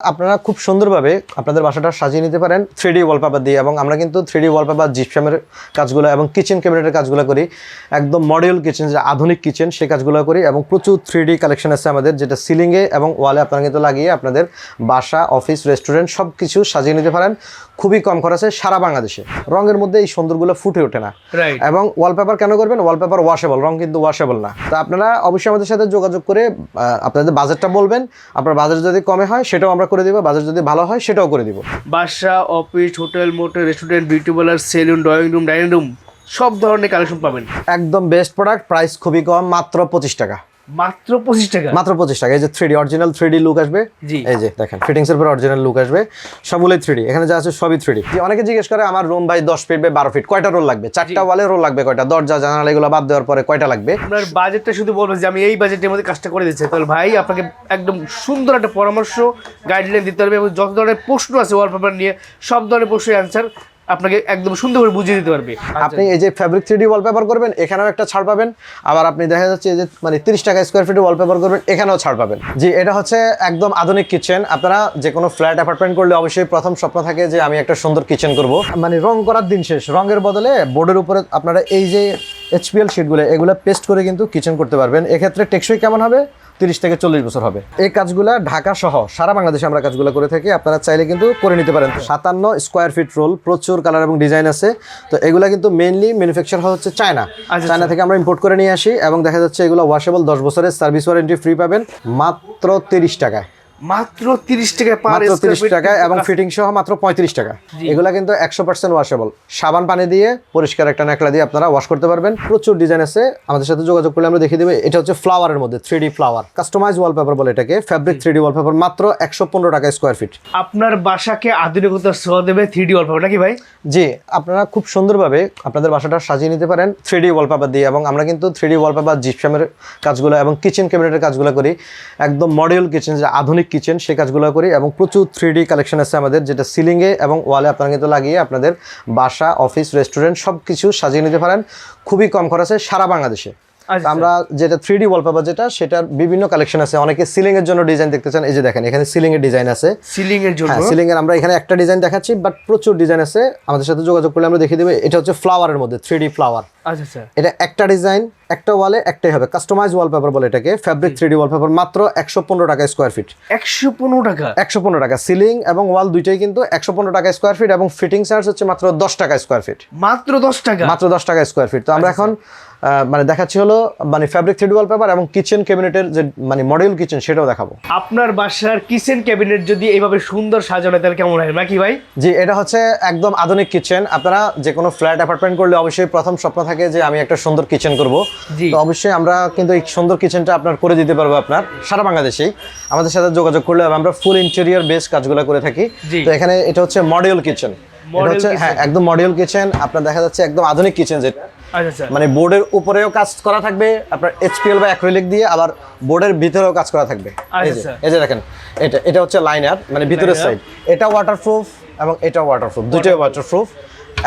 আপনারা খুব সুন্দরভাবে আপনাদের বাসাটা সাজিয়ে নিতে পারেন থ্রি ডি ওয়ালপেপার দিয়ে এবং আমরা কিন্তু থ্রি ডি ওয়ালপেপার জিপসামের কাজগুলো এবং কিচেন ক্যাবিনেটের কাজগুলো করি। একদম মডেল কিচেন যে আধুনিক কিচেন সেই কাজগুলো করি এবং প্রচুর থ্রি ডি কালেকশন আছে আমাদের, যেটা সিলিংয়ে এবং ওয়ালে আপনারা কিন্তু লাগিয়ে আপনাদের বাসা অফিস রেস্টুরেন্ট সব কিছু সাজিয়ে নিতে পারেন। খুবই কম খরচে সারা বাংলাদেশে। রঙের মধ্যে এই সুন্দরগুলো ফুটে ওঠে না। রাইট এবং ওয়ালপেপার কেন করবেন? ওয়ালপেপার ওয়াশেবল রং কিন্তু ওয়াশেবল না। তো আপনারা অবশ্যই আমাদের সাথে যোগাযোগ করে আপনাদের বাজেটটা বলবেন। আপনার বাজেট যদি কমে হয় সেটাও আমরা করে দিব। বাজেট যদি ভালো হয় সেটাও করে দিব। বাসা office hotel motel restaurant beauty parlour saloon drawing room dining room সব ধরনের কালেকশন পাবেন। একদম বেস্ট প্রোডাক্ট প্রাইস খুবই কম মাত্র পঁচিশ টাকা। মাত্র পঁচিশ টাকা। মাত্র পঁচিশ টাকা। এই যে থ্রি অরিজিনাল থ্রিডি লুক আসবে। জি। এই যে দেখেন ফিটিংস এর পর অরিজিনাল লুক আসবে। সবগুলোই থ্রি এখানে যা আছে সবই থ্রি অনেকে জিজ্ঞেস করে আমার রুম ভাই দশ ফিট বা বারো ফিট কয়টা রোল লাগবে? চারটা ওয়ালে রোল লাগবে কয়টা? দরজা জানালা এগুলো বাদ দেওয়ার পরে কয়টা লাগবে? আপনার বাজেটটা শুধু বলবেন যে আমি এই বাজেটের মধ্যে কাজটা করে দিচ্ছি। তাহলে ভাই আপনাকে একদম সুন্দর একটা পরামর্শ গাইডলাইন দিতে পারবে এবং যত ধরনের প্রশ্ন আছে ওয়ালপেপার নিয়ে সব ধরনের প্রশ্নের অ্যান্সার আপনাকে একদম সুন্দর করে বুঝিয়ে দিতে পারবে। আপনি এই যে ফ্যাব্রিক থ্রি ডি ওয়ালপেপার করবেন, এখানেও একটা ছাড় পাবেন। আবার আপনি দেখা যাচ্ছে যে মানে তিরিশ টাকা স্কোয়ার ফিটে ওয়ালপেপার করবেন, এখানেও ছাড় পাবেন। জি, এটা হচ্ছে একদম আধুনিক কিচেন আপনারা যে কোনো ফ্ল্যাট অ্যাপার্টমেন্ট করলে অবশ্যই প্রথম স্বপ্ন থাকে যে আমি একটা সুন্দর কিচেন করব। মানে রং করার দিন শেষ। রঙের বদলে বোর্ডের উপরে আপনারা এই যে এইচপিএল শিটগুলো এগুলো পেস্ট করে কিন্তু কিচেন করতে পারবেন। এক্ষেত্রে টেকসই কেমন হবে? তিরিশ থেকে চল্লিশ বছর হবে। এই কাজগুলো ঢাকা সহ সারা বাংলাদেশে আমরা কাজগুলো করে থাকি। আপনারা চাইলে কিন্তু করে নিতে পারেন। সাতান্ন স্কোয়ার ফিট রোল প্রচুর কালার এবং ডিজাইন আছে। তো এগুলো কিন্তু মেনলি ম্যানুফ্যাকচার হচ্ছে চায়না আচ্ছা, চায়না থেকে আমরা ইম্পোর্ট করে নিয়ে আসি এবং দেখা যাচ্ছে এগুলো ওয়াশেবল দশ বছরের সার্ভিস ওয়ারেন্টি ফ্রি পাবেন। মাত্র তিরিশ টাকায়। মাত্র তিরিশ টাকা পার স্কয়ার টাকা এবং ফিটিং সহ মাত্র পঁয়ত্রিশ টাকা। এগুলা কিন্তু একশো পার্সেন্ট ওয়াশেবল সাবান পানি দিয়ে পরিষ্কার একটা নেকলা দিয়ে আপনারা ওয়াশ করতে পারবেন। প্রচুর ডিজাইন আছে। আমাদের সাথে যোগাযোগ করলে আমরা দেখিয়ে দেবো। এটা হচ্ছে ফ্লাওয়ারের মধ্যে three D flower customise wallpaper বলে এটাকে। ফ্যাব্রিক থ্রি ডি ওয়ালপেপার মাত্র একশো পনেরো টাকা স্কোয়ার ফিট আপনার বাসাকে আধুনিকতার ছোঁয়া দেবে থ্রি ডি ওয়ালপেপার নাকি ভাই? জি আপনারা খুব সুন্দরভাবে আপনাদের বাসাটা সাজিয়ে নিতে পারেন থ্রি ডি ওয়ালপেপার দিয়ে। এবং আমরা কিন্তু থ্রি ডি ওয়ালপেপার জিপসামের কাজগুলো এবং কিচেন ক্যাবিনেটের কাজগুলো করি। একদম মডিউল কিচেন যে আধুনিক কিচেন সেই কাজগুলো করি এবং প্রচুর থ্রি কালেকশন আছে আমাদের, যেটা সিলিংয়ে এবং ওয়ালে আপনারা কিন্তু লাগিয়ে আপনাদের বাসা অফিস রেস্টুরেন্ট সব কিছু সাজিয়ে নিতে পারেন। খুবই কম খরচে সারা বাংলাদেশে। আমরা যেটা থ্রি ডি ওয়ালপেপার যেটা সেটার বিভিন্ন কালেকশন আছে। অনেকে সিলিং এর জন্য ডিজাইন দেখতে চান এই যে দেখেন এখানে সিলিং এর ডিজাইন আছে। সিলিং এর জন্য? হ্যাঁ সিলিং এর আমরা এখানে একটা ডিজাইন দেখাচ্ছি বাট প্রচুর ডিজাইন আছে। আমাদের সাথে যোগাযোগ করলে আমরা দেখিয়ে দেবো। এটা হচ্ছে ফ্লাওয়ারের মধ্যে থ্রি ডি ফ্লাওয়ার আচ্ছা আচ্ছা। এটা একটা ডিজাইন একটা ওয়ালে একটাই হবে। কাস্টমাইজ ওয়ালপেপার বলে এটাকে ফ্যাব্রিক থ্রি ডি ওয়ালপেপার মাত্র একশো পনেরো টাকা স্কোয়ার ফিট একশো পনেরো টাকা? একশো পনেরো টাকা। সিলিং এবং ওয়াল দুইটাই কিন্তু একশো পনেরো টাকা স্কোয়ার ফিট এবং ফিটিং চার্জ হচ্ছে মাত্র দশ টাকা স্কোয়ার ফিট মাত্র দশ টাকা? মাত্র দশ টাকা স্কোয়ার ফিট তো আমরা এখন আহ, মানে দেখাচ্ছি হলো মানে ফ্যাব্রিক থ্রি ডি ওয়ালপেপার এবং কিচেন ক্যাবিনেটের যে মানে মডেল কিচেন সেটাও দেখাবো। আপনার বাসার কিচেন ক্যাবিনেট যদি এইভাবে সুন্দর সাজানো তাহলে কেমন হয়? নাকি ভাই? জি এটা হচ্ছে একদম আধুনিক কিচেন আপনারা যে কোনো ফ্ল্যাট অ্যাপার্টমেন্ট করলে অবশ্যই প্রথম স্বপ্ন থাকে যে আমি একটা সুন্দর কিচেন করব। তো অবশ্যই আমরা কিন্তু এই সুন্দর কিচেনটা আপনার করে দিতে পারব আপনার সারা বাংলাদেশেই। আমাদের সাথে যোগাযোগ করলে আমরা ফুল ইন্টেরিয়ার বেস কাজগুলো করে থাকি। তো এখানে এটা হচ্ছে মডিউল কিচেন Model হচ্ছে হ্যাঁ একদম মডিউল কিচেন আপনার দেখা যাচ্ছে একদম আধুনিক কিচেন যেটা। মানে বোর্ডের উপরেও কাজ করা থাকবে আপনার এইচপিএল বা অ্যাক্রিলিক দিয়ে আবার বোর্ডের ভিতরেও কাজ করা থাকবে। এই যে আচ্ছা। এই যে দেখেন এটা এটা হচ্ছে লাইনার মানে ভিতরের সাইড এটা ওয়াটারপ্রুফ এবং এটা ওয়াটারপ্রুফ দুটোই ওয়াটারপ্রুফ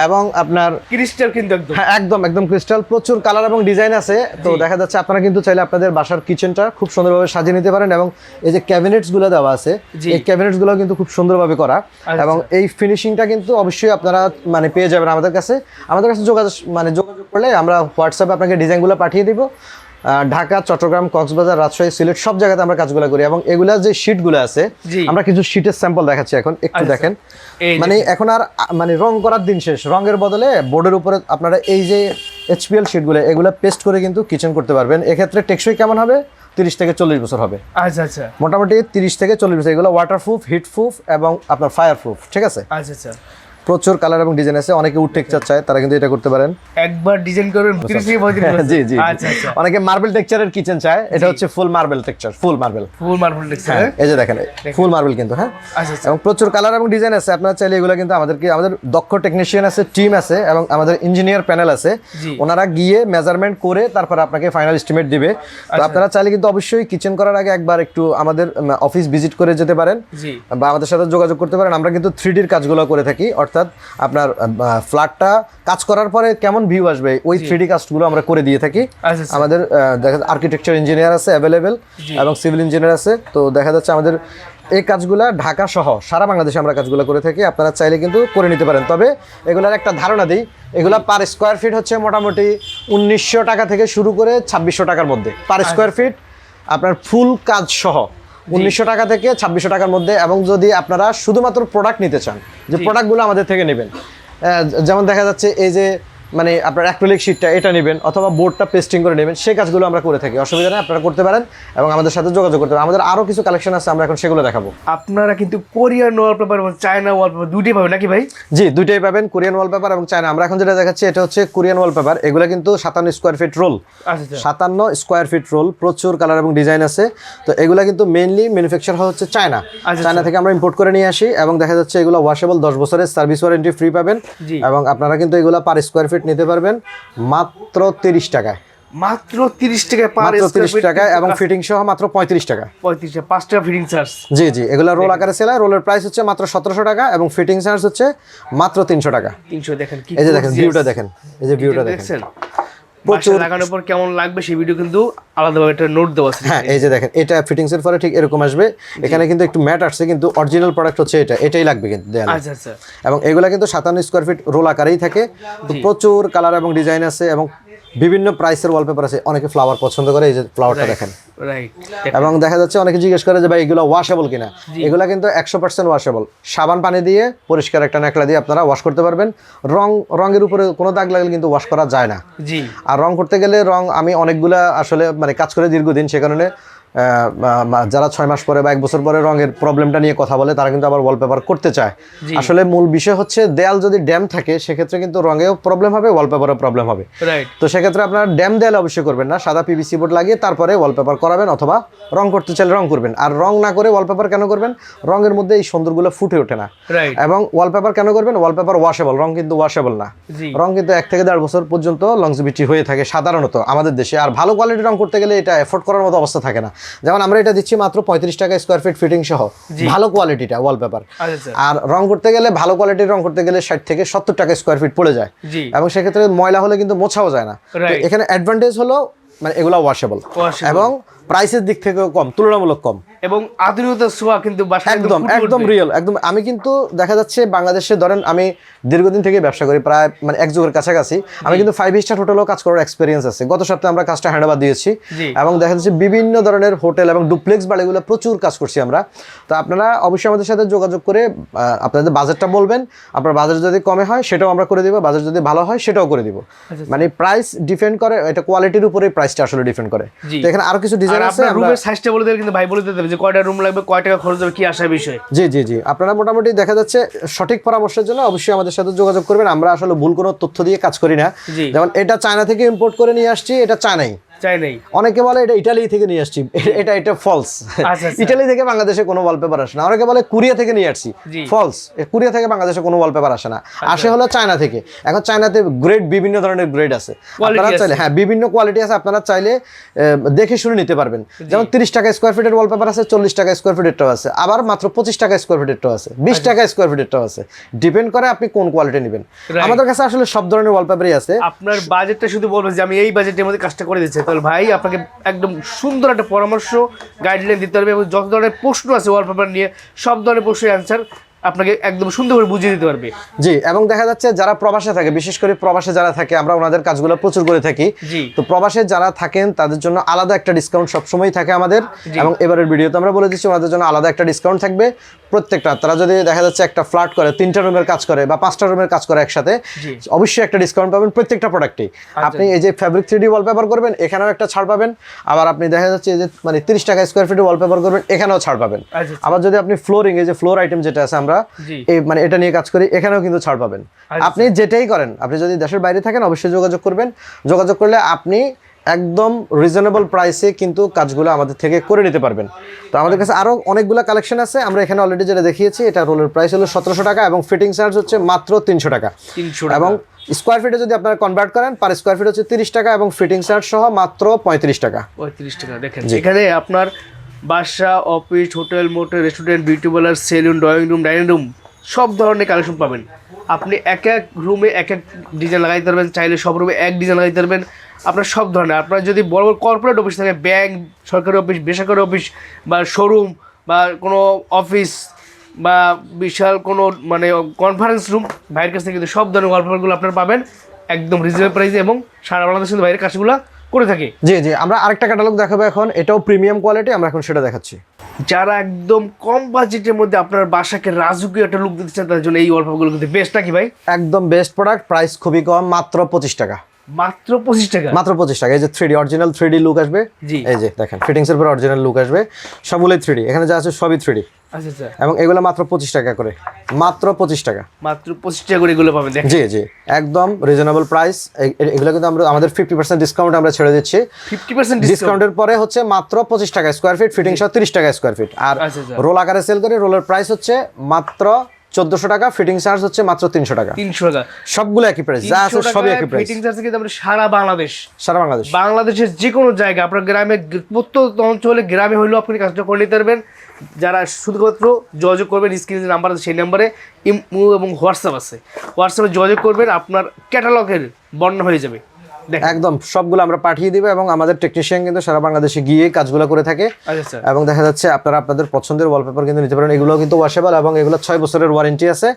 এবং আপনার ক্রিস্টাল কিন্তু একদম। হ্যাঁ একদম একদম ক্রিস্টাল প্রচুর কালার এবং ডিজাইন আছে। তো দেখা যাচ্ছে আপনারা কিন্তু চাইলে আপনাদের বাসার কিচেনটা খুব সুন্দরভাবে সাজিয়ে নিতে পারেন এবং এই যে ক্যাবিনেটসগুলো দেওয়া আছে। এই ক্যাবিনেটসগুলো কিন্তু খুব সুন্দরভাবে করা। আচ্ছা। এবং এই ফিনিশিংটা কিন্তু অবশ্যই আপনারা মানে পেয়ে যাবেন আমাদের কাছে। আমাদের কাছে যোগাযোগ মানে যোগাযোগ করলে আমরা হোয়াটসঅ্যাপে আপনাকে ডিজাইনগুলো পাঠিয়ে দিব। ঢাকা চট্টগ্রাম কক্সবাজার রাজশাহী সিলেট সব জায়গাতে আমরা কাজগুলো করি এবং এগুলা যে শিটগুলো আছে আমরা কিছু শিটের স্যাম্পল দেখাচ্ছি এখন একটু আচ্ছা, দেখেন। মানে এখন আর মানে রং করার দিন শেষ। রঙের বদলে বোর্ডের উপরে আপনারা এই যে এইচপিএল শিটগুলো এগুলো পেস্ট করে কিন্তু কিচেন করতে পারবেন। এক্ষেত্রে টেকসই কেমন হবে? তিরিশ থেকে চল্লিশ বছর হবে। আচ্ছা আচ্ছা। মোটামুটি তিরিশ থেকে চল্লিশ বছর। এগুলো ওয়াটারপ্রুফ হিটপ্রুফ এবং আপনার ফায়ার প্রুফ ঠিক আছে? আচ্ছা আচ্ছা। প্রচুর কালার এবং ডিজাইন আছে। অনেকে উড টেক্সচার চায় তারা কিন্তু এটা করতে পারেন। একবার ডিজাইন করবেন থেকে পঁয়ত্রিশ বছর। জি জি আচ্ছা আচ্ছা। অনেকে মার্বেল টেক্সচারের কিচেন চায় এটা হচ্ছে full marble texture full marble full marble texture এই যে দেখেন ফুল মার্বেল কিন্তু হ্যাঁ? আচ্ছা আচ্ছা। এবং প্রচুর কালার এবং ডিজাইন আছে। আপনারা চাইলে এগুলো কিন্তু আমাদেরকে আমাদের দক্ষ টেকনিশিয়ান আছে টিম আছে এবং আমাদের ইঞ্জিনিয়ার প্যানেল আছে। ওনারা গিয়ে মেজারমেন্ট করে তারপর আপনাকে ফাইনাল এস্টিমেট দিবে। আচ্ছা। তো আপনারা চাইলে কিন্তু অবশ্যই কিচেন করার আগে একবার একটু আমাদের অফিস ভিজিট করে যেতে পারেন জি। বা আমাদের সাথে যোগাযোগ করতে পারেন। আমরা কিন্তু থ্রি ডির কাজগুলো করে থাকি অর্থাৎ আপনার ফ্ল্যাটটা কাজ করার পরে কেমন ভিউ আসবে? ওই থ্রি ডি কাজগুলো আমরা করে দিয়ে থাকি। আচ্ছা আচ্ছা। আমাদের দেখা আর্কিটেকচার ইঞ্জিনিয়ার আছে অ্যাভেলেবেল এবং সিভিল ইঞ্জিনিয়ার আছে। তো দেখা যাচ্ছে আমাদের এই কাজগুলা ঢাকা সহ সারা বাংলাদেশে আমরা কাজগুলো করে থাকি। আপনারা চাইলে কিন্তু করে নিতে পারেন। তবে এগুলার একটা ধারণা দিই। এগুলা পার স্কোয়ার ফিট হচ্ছে মোটামুটি উনিশশো টাকা থেকে শুরু করে ছাব্বিশশো টাকার মধ্যে। পার স্কোয়ার ফিট আপনার ফুল কাজ সহ। উনিশশো টাকা থেকে ছাব্বিশশো টাকার মধ্যে এবং যদি আপনারা শুধুমাত্র প্রোডাক্ট নিতে চান যে প্রোডাক্টগুলো আমাদের থেকে নেবেন। যেমন দেখা যাচ্ছে এই যে মানে আপনার অ্যাক্রিলিক শিটটা এটা নেবেন অথবা বোর্ডটা পেস্টিং করে নেবেন সেই কাজগুলো আমরা করে থাকি। অসুবিধা নেই আপনারা করতে পারেন এবং আমাদের সাথে যোগাযোগ করতে পারেন। আমাদের আরও কিছু কালেকশন আছে আমরা এখন সেগুলো দেখাবো। আপনারা কিন্তু কোরিয়ান ওয়ালপেপার এবং চায়না ওয়ালপেপার দুটোই পাবেন নাকি ভাই? জি দুইটাই পাবেন কোরিয়ান ওয়ালপেপার এবং চায়না। আমরা এখন যেটা দেখাচ্ছি এটা হচ্ছে কোরিয়ান ওয়ালপেপার এগুলো কিন্তু সাতান্ন স্কোয়ার ফিট রোল আচ্ছা আচ্ছা। সাতান্ন স্কোয়ার ফিট রোল প্রচুর কালার এবং ডিজাইন আছে। তো এগুলো কিন্তু মেইনলি ম্যানুফ্যাকচার হচ্ছে চায়না। আচ্ছা, চায়না থেকে আমরা ইম্পোর্ট করে নিয়ে আসি এবং দেখা যাচ্ছে এগুলো ওয়াশেবল দশ বছরের সার্ভিস ওয়ারেন্টি ফ্রি পাবেন। এবং আপনারা কিন্তু এগুলো পার স্কোয়ার ফিট নিতে পারবেন মাত্র তিরিশ টাকায়। মাত্র তিরিশ টাকায় পার তিরিশ টাকা টাকায় এবং ফিটিং সহ মাত্র পঁয়ত্রিশ টাকা। পঁয়ত্রিশ টাকা পাঁচ টাকা ফিটিং চার্জ জি জি এগুলো রোল আকারে সেলাই রোলের প্রাইস হচ্ছে মাত্র সতেরোশো টাকা এবং ফিটিং চার্জ হচ্ছে মাত্র তিনশো টাকা। তিনশো দেখেন কি এই যে দেখেন ভিউটা দেখেন এই যে ভিউটা দেখেন। প্রচুর- বাসায় লাগানোর পর কেমন লাগবে সেই ভিডিও কিন্তু আলাদাভাবে একটা নোট দেওয়া আছে হ্যাঁ এই যে দেখেন এটা ফিটিংস এর পরে ঠিক এরকম আসবে। এখানে কিন্তু একটু ম্যাট আসছে কিন্তু অরিজিনাল প্রোডাক্ট হচ্ছে এটা এটাই লাগবে কিন্তু। আচ্ছা আচ্ছা। এবং এগুলা কিন্তু সাতান্ন স্কোয়ার ফিট রোল আকারেই থাকে। প্রচুর কালার এবং ডিজাইন আছে এবং বিভিন্ন প্রাইসের ওয়ালপেপার আছে। অনেকে ফ্লাওয়ার পছন্দ করে এই যে ফ্লাওয়ারটা দেখেন। রাইট এবং দেখা যাচ্ছে অনেকে জিজ্ঞেস করে যে ভাই এগুলো ওয়াশেবল কিনা? এগুলো কিন্তু একশো পার্সেন্ট ওয়াশেবল সাবান পানি দিয়ে পরিষ্কার একটা নেকলা দিয়ে আপনারা ওয়াশ করতে পারবেন। রং রঙের উপরে কোনো দাগ লাগলে কিন্তু ওয়াশ করা যায় না। জি। আর রং করতে গেলে রং আমি অনেকগুলা আসলে মানে কাজ করে দীর্ঘদিন সে কারণে যারা ছয় মাস পরে বা এক বছর পরে রঙের প্রবলেমটা নিয়ে কথা বলে তারা কিন্তু আবার ওয়ালপেপার করতে চায়। আসলে মূল বিষয় হচ্ছে দেয়াল যদি ড্যাম থাকে সেক্ষেত্রে কিন্তু রঙেও প্রবলেম হবে ওয়ালপেপারও প্রবলেম হবে। তো সেক্ষেত্রে আপনার ড্যাম দেয়াল অবশ্যই করবেন না সাদা পিভিসি বোর্ড লাগিয়ে তারপরে ওয়ালপেপার করাবেন অথবা রং করতে চাইলে রং করবেন। আর রং না করে ওয়ালপেপার কেন করবেন? রঙের মধ্যে এই সুন্দরগুলো ফুটে ওঠে না। এবং ওয়ালপেপার কেন করবেন? ওয়ালপেপার ওয়াশেবল রং কিন্তু ওয়াশেবল না। রং কিন্তু এক থেকে দেড় বছর পর্যন্ত লংজিভিটি হয়ে থাকে সাধারণত আমাদের দেশে। আর ভালো কোয়ালিটির রং করতে গেলে এটা এফোর্ড করার মতো অবস্থা থাকে না। যেমন আমরা এটা দিচ্ছি মাত্র পঁয়ত্রিশ টাকা স্কোয়ার ফিট ফিটিং সহ। ভালো কোয়ালিটিটা ওয়ালপেপার আচ্ছা আচ্ছা। আর রং করতে গেলে ভালো কোয়ালিটির রং করতে গেলে ষাট থেকে সত্তর টাকা স্কোয়ার ফিট পড়ে যায়। এবং সেক্ষেত্রে ময়লা হলে কিন্তু মোছাও যায় না। এখানে অ্যাডভান্টেজ হলো মানে এগুলো ওয়াশেবল এবং প্রাইসের দিক থেকেও কম তুলনামূলক কম। এবং আধুনিকতার ছোঁয়া কিন্তু একদম একদম রিয়েল একদম। আমি কিন্তু দেখা যাচ্ছে বাংলাদেশে ধরেন আমি দীর্ঘদিন থেকে ব্যবসা করি প্রায় মানে এক যুগের কাছাকাছি। আমি কিন্তু ফাইভ স্টার হোটেলেও কাজ করার এক্সপিরিয়েন্স আছে। গত সপ্তাহে আমরা কাজটা হ্যান্ডওভার দিয়েছি। এবং দেখা যাচ্ছে বিভিন্ন ধরনের হোটেল এবং ডুপ্লেক্স বাড়িগুলো প্রচুর কাজ করছি আমরা। তো আপনারা অবশ্যই আমাদের সাথে যোগাযোগ করে আপনাদের বাজেটটা বলবেন। আপনার বাজেট যদি কমে হয় সেটাও আমরা করে দিব। বাজেট যদি ভালো হয় সেটাও করে দিব। মানে প্রাইস ডিপেন্ড করে এটা কোয়ালিটির উপরে প্রাইসটা আসলে ডিপেন্ড করে। তো এখানে আরও কিছু ডিজাইন আছে আপনার রুমের সাইজটা বলে দেবেন কিন্তু ভাই বলে দিতে যে কয়টা রুম লাগবে কয় টাকা খরচ হবে কি আসার বিষয়? জি জি জি। আপনারা মোটামুটি দেখা যাচ্ছে সঠিক পরামর্শের জন্য অবশ্যই আমাদের সাথে যোগাযোগ করবেন। আমরা আসলে ভুল কোনো তথ্য দিয়ে কাজ করি না। যেমন এটা চায়না থেকে ইম্পোর্ট করে নিয়ে আসছি এটা চায়নাই চাই নাই। অনেকে বলে এটা ইটালি থেকে নিয়ে আসছি এটা এটা ফলস আচ্ছা, আচ্ছা। ইটালি থেকে বাংলাদেশে কোনো ওয়ালপেপার আসে না। অনেকে বলে কুরিয়া থেকে নিয়ে আসছি ফলস কুরিয়া থেকে বাংলাদেশে কোনো ওয়ালপেপার আসে না। আসে হলো চায়না থেকে। এখন চায়নাতে গ্রেড বিভিন্ন ধরনের গ্রেড আছে। আপনারা চাইলে হ্যাঁ বিভিন্ন কোয়ালিটি আছে। আপনারা চাইলে দেখে শুনে নিতে পারবেন। যেমন তিরিশ টাকা স্কোয়ার ফিটের ওয়ালপেপার আছে চল্লিশ টাকা স্কোয়ার ফিটেরটাও আছে। আবার মাত্র পঁচিশ টাকা স্কোয়ার ফিটেরটাও আছে। বিশ আচ্ছা। টাকা স্কোয়ার ফিটেরটাও আছে। ডিপেন্ড করে আপনি কোন কোয়ালিটি নেবেন। আমাদের কাছে আসলে সব ধরনের ওয়ালপেপারই আছে। আপনার বাজেটটা শুধু বলবেন যে আমি এই বাজেটের মধ্যে কাজটা করে দিচ্ছি। তাহলে ভাই, আপনাকে একদম সুন্দর একটা পরামর্শ গাইডলাইন দিতে হবে এবং যত ধরনের প্রশ্ন আছে ওয়ালপেপার নিয়ে, সব ধরনের প্রশ্নের অ্যান্সার আপনাকে একদম সুন্দর করে বুঝিয়ে দিতে পারবে। জি এবং দেখা যাচ্ছে যারা প্রবাসে থাকে বিশেষ করে প্রবাসে যারা থাকে আমরা ওনাদের কাজগুলো প্রচুর করে থাকি। তো প্রবাসে যারা থাকেন তাদের জন্য আলাদা একটা ডিসকাউন্ট সবসময় থাকে আমাদের। এবং এবারের ভিডিওতে আমরা বলে দিচ্ছি ওনাদের জন্য আলাদা একটা ডিসকাউন্ট থাকবে প্রত্যেকটা। তারা যদি দেখা যাচ্ছে একটা ফ্ল্যাট করে তিনটা রুমের কাজ করে বা পাঁচটা রুমের কাজ করে একসাথে অবশ্যই একটা ডিসকাউন্ট পাবেন প্রত্যেকটা প্রোডাক্টে আপনি এই যে ফ্যাব্রিক থ্রি ডি ওয়ালপেপার করবেন এখানেও একটা ছাড় পাবেন। আবার আপনি দেখা যাচ্ছে যে মানে তিরিশ টাকা স্কোয়ার ফিটে ওয়ালপেপার করবেন এখানেও ছাড় পাবেন। আচ্ছা, আবার যদি আপনি ফ্লোরিং এই যে ফ্লোর আইটেম যেটা আছে আমরা জি। এই মানে এটা নিয়ে কাজ করি এখানেও কিন্তু ছাড় পাবেন। আচ্ছা। আপনি যেটাই করেন আপনি যদি দেশের বাইরে থাকেন অবশ্যই যোগাযোগ করবেন। যোগাযোগ করলে আপনি একদম রিজনেবল প্রাইসে কিন্তু কাজগুলো আমাদের থেকে করে নিতে পারবেন। তো আমাদের কাছে আরও অনেকগুলো কালেকশন আছে আমরা এখানে অলরেডি যেটা দেখিয়েছি এটা রোলের প্রাইস হলো সতেরোশো টাকা এবং ফিটিং চার্জ হচ্ছে মাত্র তিনশো টাকা। এবং স্কোয়ার ফিটে যদি আপনারা কনভার্ট করেন পার স্কোয়ার ফিট হচ্ছে তিরিশ টাকা এবং ফিটিং চার্জ সহ মাত্র পঁয়ত্রিশ টাকা। পঁয়ত্রিশ টাকা দেখেন। এখানে আপনার বাসা, office, hotel, motel, restaurant, beauty parlour, salon, drawing room, dining room, সব ধরনের কালেকশন পাবেন। আপনি এক এক রুমে এক এক ডিজাইন লাগাইতে পারবেন, চাইলে সব রুমে এক ডিজাইন লাগাইতে পারবেন। আপনার সব ধরনের, আপনার যদি বড় বড় কর্পোরেট অফিস থাকে ব্যাংক সরকারি অফিস বেসরকারি অফিস বা শোরুম বা কোনো অফিস বা বিশাল কোনো মানে কনফারেন্স রুম ভাইয়ের কাছ থেকে কিন্তু সব ধরনের ওয়ালপেপারগুলো আপনারা পাবেন, একদম রিজনেবল প্রাইসে এবং সারা বাংলাদেশ কিন্তু বাইরের কাজগুলো করে থাকি। জি জি আমরা আরেকটা ক্যাটালগ দেখাবো এখন। এটাও প্রিমিয়াম কোয়ালিটি আমরা এখন সেটা দেখাচ্ছি। যারা একদম কম বাজেটের মধ্যে আপনার বাসাকে রাজকীয় একটা লুক দিতে চান তাদের জন্য এই ওয়ালপেপারগুলো কিন্তু বেস্ট নাকি ভাই? একদম বেস্ট প্রোডাক্ট প্রাইস খুবই কম মাত্র পঁচিশ টাকা। মাত্র পঁচিশ টাকা? মাত্র পঁচিশ টাকা। এই যে three D original three D look আসবে। জি। এই যে দেখেন ফিটিংস এর পর অরিজিনাল লুক আসবে। সবগুলোই থ্রি ডি এখানে যা আছে সবই থ্রি ডি এবং এগুলো মাত্র পঁচিশ টাকা করে। মাত্র পঁচিশ টাকা। মাত্র পঁচিশ টাকা করে এগুলো পাবেন জি জি। একদম রিজনেবল প্রাইস এগুলো কিন্তু আমরা আমাদের ফিফটি পার্সেন্ট ডিসকাউন্ট আমরা ছেড়ে দিচ্ছি। ফিফটি পার্সেন্ট ডিসকাউন্টের পরে হচ্ছে মাত্র পঁচিশ টাকা স্কোয়ার ফিট ফিটিং সহ তিরিশ টাকা স্কোয়ার ফিট আর আচ্ছা, আচ্ছা। রোল আকারে সেল করে রোলের প্রাইস হচ্ছে মাত্র চোদ্দশো টাকা ফিটিং চার্জ হচ্ছে মাত্র তিনশো টাকা। তিনশো টাকা সবগুলো একই প্রাইস যা আছে সবই একই প্রাইস ফিটিং চার্জ কিন্তু আমরা সারা বাংলাদেশ। সারা বাংলাদেশ। বাংলাদেশের যে কোনো জায়গা আপনার গ্রামে প্রত্যন্ত অঞ্চলে গ্রামে হলেও আপনি কাজটা করে নিতে পারবেন। যারা শুধুমাত্র যোগাযোগ করবেন স্ক্রিনে যে নাম্বার আছে সেই নাম্বারে ইমো এবং হোয়াটসঅ্যাপ আছে। হোয়াটসঅ্যাপে যোগাযোগ করবেন আপনার ক্যাটালগের বর্ণনা হয়ে যাবে। একদম সবগুলো আমরা পাঠিয়ে দিব এবং আমাদের টেকনিশিয়ান কিন্তু সারা বাংলাদেশে গিয়ে কাজগুলো করে থাকে। আচ্ছা এবং দেখা যাচ্ছে আপনারা আপনাদের পছন্দের ওয়ালপেপার কিন্তু নিতে পারেন। এগুলো কিন্তু ওয়াশেবল এবং এগুলো ছয় বছরের ওয়ারেন্টি আছে।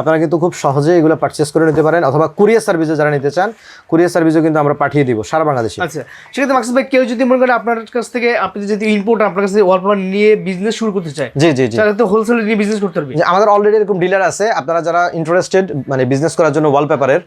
আপনারা কিন্তু খুব সহজে এগুলো পারচেস করে নিতে পারেন অথবা কুরিয়ার সার্ভিসে যারা নিতে চান কুরিয়ার সার্ভিসও কিন্তু আমরা পাঠিয়ে দিব সারা বাংলাদেশে। আচ্ছা সেক্ষেত্রে মাকসুদ ভাই কেউ যদি মনে করেন আপনার কাছ থেকে আপনি যদি ইম্পোর্ট আপনার কাছে ওয়ালপেপার নিয়ে বিজনেস শুরু করতে চায় জি জি জি। তাহলে তো হোলসেলে নিয়ে বিজনেস করতে পারবে। আমাদের অলরেডি এরকম ডিলার আছে। আপনারা যারা ইন্টারেস্টেড মানে বিজনেস করার জন্য ওয়ালপেপারের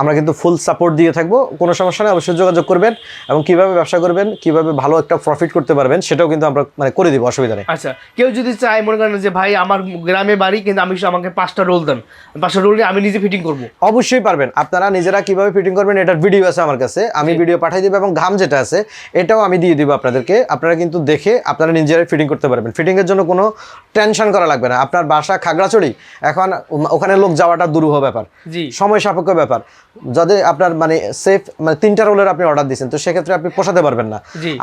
আমরা কিন্তু ফুল সাপোর্ট দিয়ে থাকব। কোনো সমস্যা নেই অবশ্যই যোগাযোগ করবেন এবং কীভাবে ব্যবসা করবেন কীভাবে ভালো একটা প্রফিট করতে পারবেন সেটাও কিন্তু আমরা মানে করে দিব অসুবিধা নেই। আচ্ছা কেউ যদি চায় মনে করেন যে ভাই আমার গ্রামে বাড়ি কিন্তু আমি আমাকে পাঁচটা রোল দেন। পাঁচটা রোল আমি নিজে ফিটিং করব। অবশ্যই পারবেন। আপনারা নিজেরা কীভাবে ফিটিং করবেন এটার ভিডিও আছে আমার কাছে। আমি ভিডিও পাঠিয়ে দেবো এবং ঘাম যেটা আছে এটাও আমি দিয়ে দিব আপনাদেরকে। আপনারা কিন্তু দেখে আপনারা নিজেরাই ফিটিং করতে পারবেন। ফিটিং এর জন্য কোনো টেনশন করা লাগবে না। আপনার বাসা খাগড়াছড়ি এখন ওখানে লোক যাওয়াটা দুরূহ ব্যাপার। জি। সময় সাপেক্ষ ব্যাপার। যদি আপনার মানে সেফ মানে তিনটা রোলের আপনি অর্ডার দিচ্ছেন তো সেক্ষেত্রে আপনি পোষাতে পারবেন না।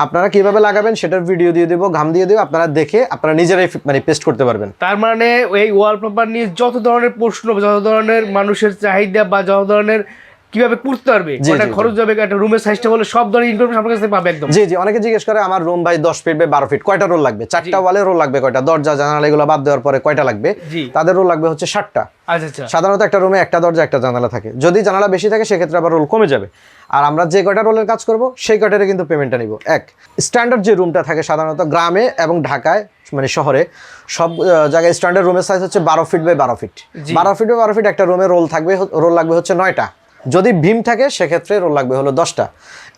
আপনারা কীভাবে লাগাবেন সেটার ভিডিও দিয়ে দেবো ঘাম দিয়ে দেবো আপনারা দেখে আপনারা নিজেরাই মানে পেস্ট করতে পারবেন। তার মানে এই ওয়ালপেপার নিয়ে যত ধরনের প্রশ্ন যত ধরনের মানুষের চাহিদা বা যত ধরনের কীভাবে করতে পারবে? জি, খরচ যাবে একটা রুমের সাইজটা বলে সব ধরনের ইনফরমেশন আপনার কাছে পাবে একদম। জি জি অনেকে জিজ্ঞেস করে আমার রুম ভাই দশ ফিট বাই বারো ফিট কয়টা রোল লাগবে? চারটা ওয়ালে রোল লাগবে কয়টা? দরজা জানালা এগুলো বাদ দেওয়ার পরে কয়টা লাগবে? তাদের রোল লাগবে হচ্ছে ষাটটা। আচ্ছা আচ্ছা। সাধারণত একটা রুমে একটা দরজা একটা জানালা থাকে। যদি জানালা বেশি থাকে সেক্ষেত্রে আবার রোল কমে যাবে। আর আমরা যে কয়টা রোলের কাজ করব সেই কয়টারে কিন্তু পেমেন্টটা নিব। এক স্ট্যান্ডার্ড যে রুমটা থাকে সাধারণত গ্রামে এবং ঢাকায় মানে শহরে সব জায়গায় স্ট্যান্ডার্ড রুমের সাইজ হচ্ছে বারো ফিট বাই বারো ফিট বারো ফিট বাই বারো ফিট একটা রুমে রোল থাকবে রোল লাগবে হচ্ছে নয়টা। যদি ভীম থাকে সেক্ষেত্রে রোল লাগবে হলো দশটা।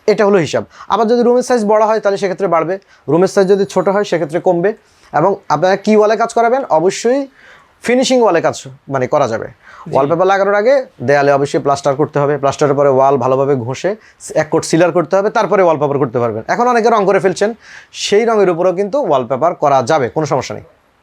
এটা হলো হিসাব। আবার যদি রুমের সাইজ বড় হয় তাহলে সেক্ষেত্রে বাড়বে। রুমের সাইজ যদি ছোট হয় সেক্ষেত্রে কমবে। এবং আপনারা কি ওয়ালে কাজ করাবেন অবশ্যই ফিনিশিং ওয়ালে কাজ মানে করা যাবে। ওয়ালপেপার লাগানোর আগে দেয়ালে অবশ্যই প্লাস্টার করতে হবে। প্লাস্টারের পরে ওয়াল ভালোভাবে ঘষে এক কোট সিলার করতে হবে তারপরে ওয়ালপেপার করতে পারবেন। এখন অনেকে রং করে ফেলছেন। সেই রঙের উপরেও কিন্তু ওয়ালপেপার করা যাবে কোনো সমস্যা নেই।